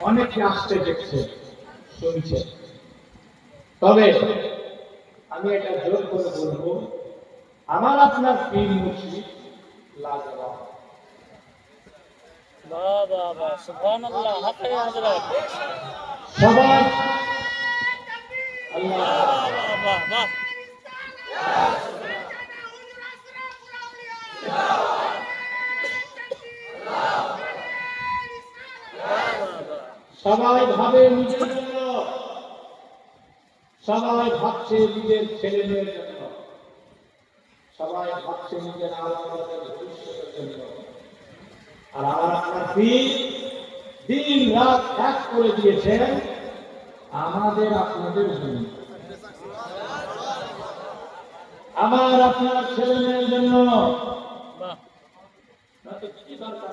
অনেকে আসতে দেখছে শুনছে। তবে আমি এটা জোর করে বলব আমার আপনার পীর হাতে হযরত সবাই আল্লাহ সবাই ভাবে নিজের জন্য। সবাই ভাবছে নিজের ছেলে মেয়ের জন্য। সবাই ভাবছে নিজের আর আমার আপনার পীর দিন রাত এক করে দিয়েছেন, আমাদের আপনাদের জন্য। আমার আপনার ছেলে মেয়ের জন্য। কি দরকার?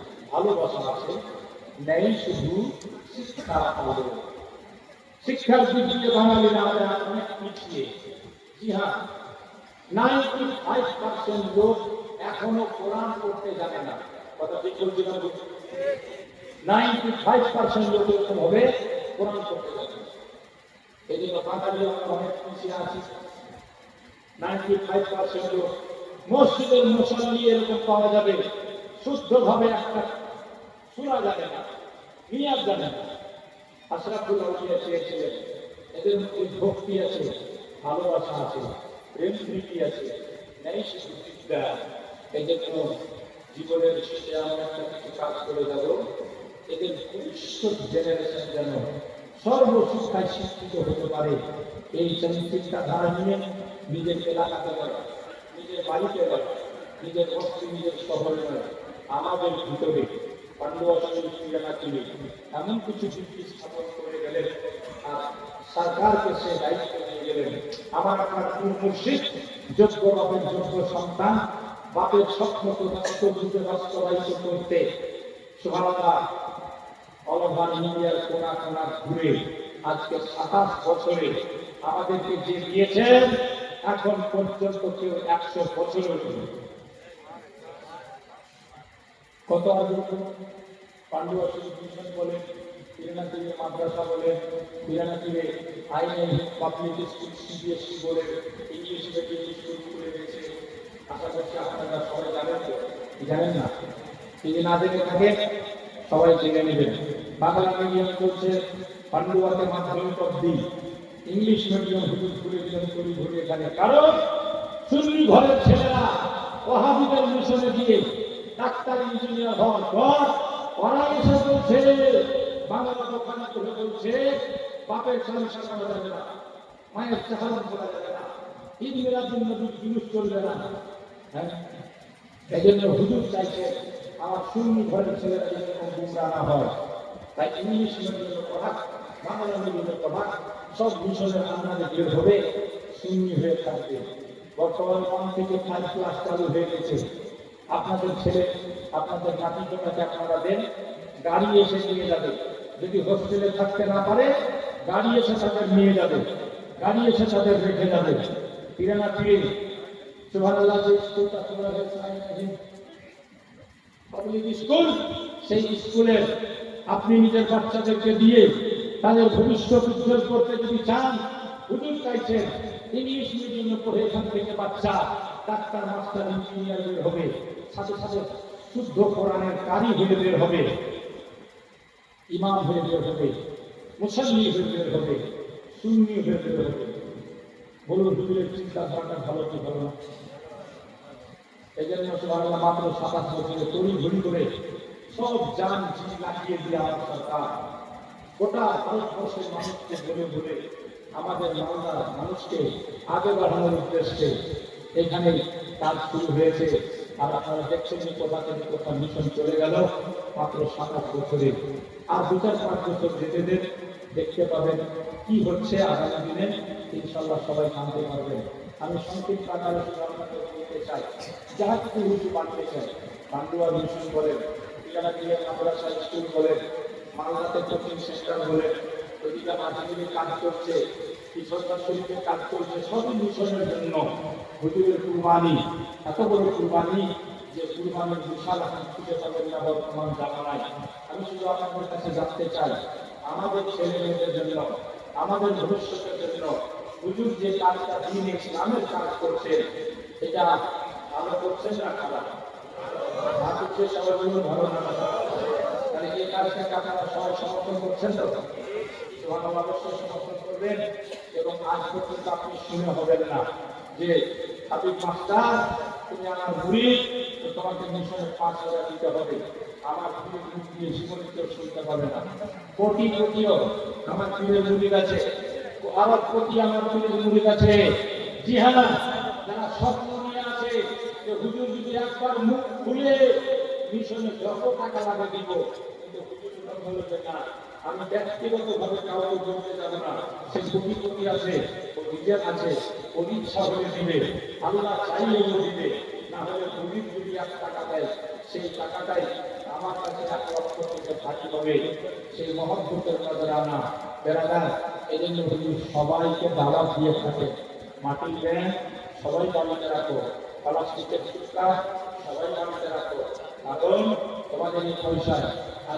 ভালোবাসা আছে, নেই শুধু শিক্ষা পাবে শিক্ষার দিক দিয়ে বাঙালিরা আমরা অনেক পিছিয়ে। জি হ্যাঁ নাইনটি ফাইভ পার্সেন্ট লোক এখনও কোরআন পড়তে জানে না। কথা ঠিক বলছি না নাইনটি ফাইভ পার্সেন্ট লোক এরকম হবে, কোরআন পড়তে জানে না। এই জন্য বাঙালি অনেক পিছিয়ে আছি। নাইনটি ফাইভ পার্সেন্ট লোক। মসজিদের মুসল্লি এরকম পাওয়া যাবে। শুদ্ধভাবে একটা শোনা যাবে না জানে না। এদের মধ্যে ভক্তি আছে, ভালোবাসা আছে, প্রেম প্রীতি আছে বিদ্যা এই জন্য জীবনের শেষে আমরা একটা কিছু কাজ করে যাব, এদের ভবিষ্যৎ জেনারেশন যেন সর্বশিক্ষায় শিক্ষিত হতে পারে, এই চিন্তাধারা নিয়ে নিজের এলাকাতে নয় নিজের বাড়িতে নয় নিজের বস্তি, নিজের শহরে নয় আমাদের ভিতরে। এমন কিছু ভিত্তি স্থাপন করে গেলেন সরকারকে সে দায়িত্ব নিয়ে গেলেন। আমার আপনার মুর্শিদ যোগ্য বাপের যোগ্য সন্তান, বাপের স্বপ্ন তথ্য বাস্তবায়িত করতে। ইন্ডিয়ার কোনা কোনা ঘুরে আজকে সাতাশ বছরে আমাদেরকে যে দিয়েছেন, এখন পর্যন্ত কেউ একশো বছরের কত আগে মিশন বলে মাদ্রাসা বলে পিরানাতিরে আইনে পাবলিক স্কুল সিবিএসসি বলে ইংলিশ মিডিয়াম স্কুল খুলে গেছে আশা করছি আপনারা সবাই জানেন তো? জানেন না? যদি না থাকেন, সবাই জেনে নেবেন। বাংলা মিডিয়াম মাধ্যমিক অব্দি ইংলিশ মিডিয়াম হুজুর খুলে দিলেন করি ঘুরে এখানে কারণ সুন্নি ঘরের ছেলেরা ওহাবিদের মিশনে গিয়ে ডাক্তার, ইঞ্জিনিয়ার হওয়ার পর ওরা এসে বলছে বাংলা দোকানে করে বলছে বাপের সংসার করা যাবে না, মায়ের চাহান করা যাবে না, ঈদ মিলাদুল নবীর জিনিস চলবে না। হ্যাঁ? এই জন্য হুজুর চাইছে, আমার সুন্নি ঘরের ছেলেরা গুমরা না হয়। তাই ইংলিশ মিডিয়ামে পড়া বাংলা মিডিয়ামে পড়া সব মিশনের আপনাদের বের হবে, সুন্নি হয়ে থাকবে। বর্তমানে ওয়ান থেকে ফাইভ ক্লাস চালু হয়ে গেছে। আপনাদের ছেলে, আপনাদের নাতি জোটাকে আপনারা দেন, গাড়ি এসে নিয়ে যাবে। যদি হোস্টেলে থাকতে না পারে, গাড়ি এসে তাদের নিয়ে যাবে, গাড়ি এসে তাদের রেখে যাবে। পিরানা পিড়ে সুবহানাল্লাহ, যে স্কুলটা তোমরা পাবলিক স্কুল, সেই স্কুলের আপনি নিজের বাচ্চাদেরকে দিয়ে তাদের ভবিষ্যৎ উজ্জ্বল করতে যদি চান, হুজুর চাইছেন, ইংলিশ মিডিয়ামে পড়ে এখান থেকে বাচ্চা, ডাক্তার মাস্টার ইঞ্জিনিয়ার হবে। সাথে সাথে শুদ্ধ কোরআনের কারি হয়ে বের হবে, ইমাম হয়ে বের হবে, মুসল্লি হয়ে বের হবে, সুন্নি হয়ে বের হবে। বলুন, হুজুরের চিন্তাধারাটা ভালো কি ভালো না? এই জন্য সুবহানাল্লাহ মাত্র সাতাশ বছরে তড়ি ঘড়ি করে সব যান জি লাগিয়ে দিয়ে আমার সরকার গোটা ভারতবর্ষের মানুষকে বলে বলে আমাদের মালদার মানুষকে আগে বাড়ানোর উদ্দেশ্যে এখানে কাজ শুরু হয়েছে। আর আপনারা দেখছেন যে কোথা মিশন চলে গেল মাত্র সাত আট বছরে। আর দু চার পাঁচ বছর যেতে দেন দেখতে পাবেন কি হচ্ছে আগামী দিনে ইনশাল্লাহ সবাই জানতে পারবেন। আমি সংক্ষিপ্ত আকারে বলতে চাই। যারা কিছু উঁচু বানতে চাই বান্ডুয়া মিশন বলেন ঠিকানা দিয়ে মাদ্রাসা, স্কুল বলেন, মালদাতে কোচিং সেন্টার বলেন ওইদিকে মাঝামিলে কাজ করছে শরীফে কাজ করছে সবই মিশনের আমাদের ছেলে মেয়েদের জন্য, আমাদের ভবিষ্যতের জন্য হুজুর যে কাজটা দিন কাজ করছে এটা ভালো করছেন না খারাপ? উঠছে সবাই ভালো না। তাহলে এই কাজটাকে সবাই সমর্থন করছেন তো? সমর্থন করবেন এবং আজ পর্যন্ত আপনি শুনে হবেন না যে, হাবিব মাস্টার, তুমি আমার তো তোমাকে মিশনে পাঁচ হাজার দিতে হবে। আমার পীরের মুখ জীবনে কেউ শুনতে পাবে না। কোটি কোটিও আমার পীরের মুড়ি আছে। আবার কোটি আমার পীরের মুড়ি আছে। জি হ্যাঁ যারা স্বপ্ন নিয়ে আছে, যে হুজুর যদি একবার মুখ খুলে মিশনে যত টাকা লাগে দিব, কিন্তু আমি ব্যক্তিগত ভাবে কাউকে না। সে আছে আছে দিবে। আল্লাহ চাইলে দিবে। না হলে যদি এক টাকা দেয়, সেই টাকাটাই আমার কাছে এক লক্ষ থেকে হবে। সেই কাজে আনা সবাইকে দাওয়াত দিয়ে থাকে। মাটির ব্যাংক সবাই বাড়িতে রাখো। প্লাস্টিকের ফুটকা সবাই বাড়িতে রাখো। কারণ তোমাদের এই পয়সায়। আর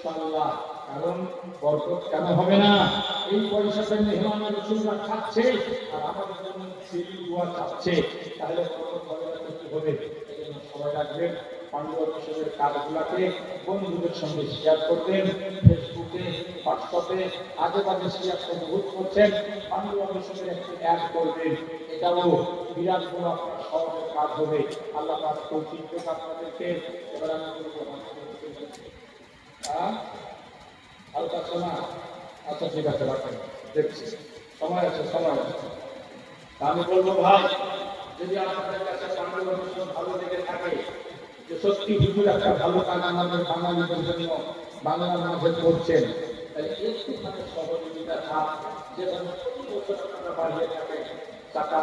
ইনশাআল্লাহ, কারণ বরকত কেন হবে না? এই পয়সাটা মেহমান রসুলরা খাচ্ছে, আর আমাদের জন্য সিঁড়ি দোয়া চাচ্ছে তাহলে বরকত হবে? হবে সবাই রাখবেন পাণ্ডব মিশনের কাজগুলাকে বন্ধুদের সঙ্গে শেয়ার করবেন ফেসবুকে হোয়াটসঅ্যাপে আজে বাজে শেয়ার অনুভূত করছেন, পাণ্ডব মিশনের একটি অ্যাড করবেন। এটাও বিরাট বড় আপনার সহজে কাজ হবে আল্লাহ তৌফিক দেন আপনাদেরকে। এবার আমি হালকা শোনা আচ্ছা ঠিক আছে রাখেন দেখছি সময় আছে সময় আছে আমি বলব ভাই যদি আপনাদের কাছে ভালো লেগে থাকে যে সত্যি হুজুর একটা ভালো কাজ আমাদের বাঙালিদের জন্য মাঝে করছেন সহযোগিতা টাকা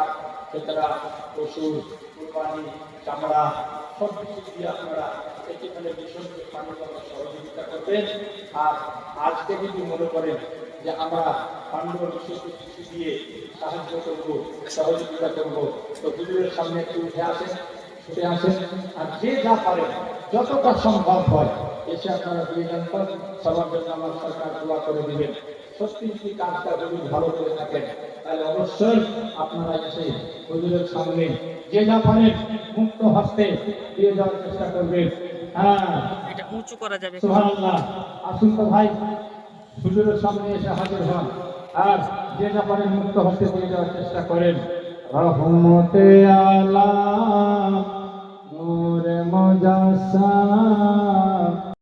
চামড়া সব কিছু দিয়ে আপনারা সহযোগিতা করবেন আর আজকে যদি মনে করেন যে আমরা পাণ্ডব কিছু দিয়ে সাহায্য সহযোগিতা করব তো সামনে একটু উঠে আসেন ছুটে আসেন আর যে যা পারেন যতটা সম্ভব হয় এসে আপনারা দিয়ে সবার জন্য আমার সরকার দোয়া করে দিবেন সত্যি কাজটা যদি ভালো করে থাকেন তাহলে অবশ্যই আপনারা এসে হুজুরের সামনে যে যা পারেন মুক্ত হস্তে দিয়ে যাওয়ার চেষ্টা করবেন এটা উঁচু করা যাবে। সুবহানাল্লাহ। আসুন তো ভাই হুজুরের সামনে এসে হাজির হন। আর যে যা মুক্ত হতে দিয়ে যাওয়ার চেষ্টা করেন। রহমতে আলা নূরে মুজাসসাম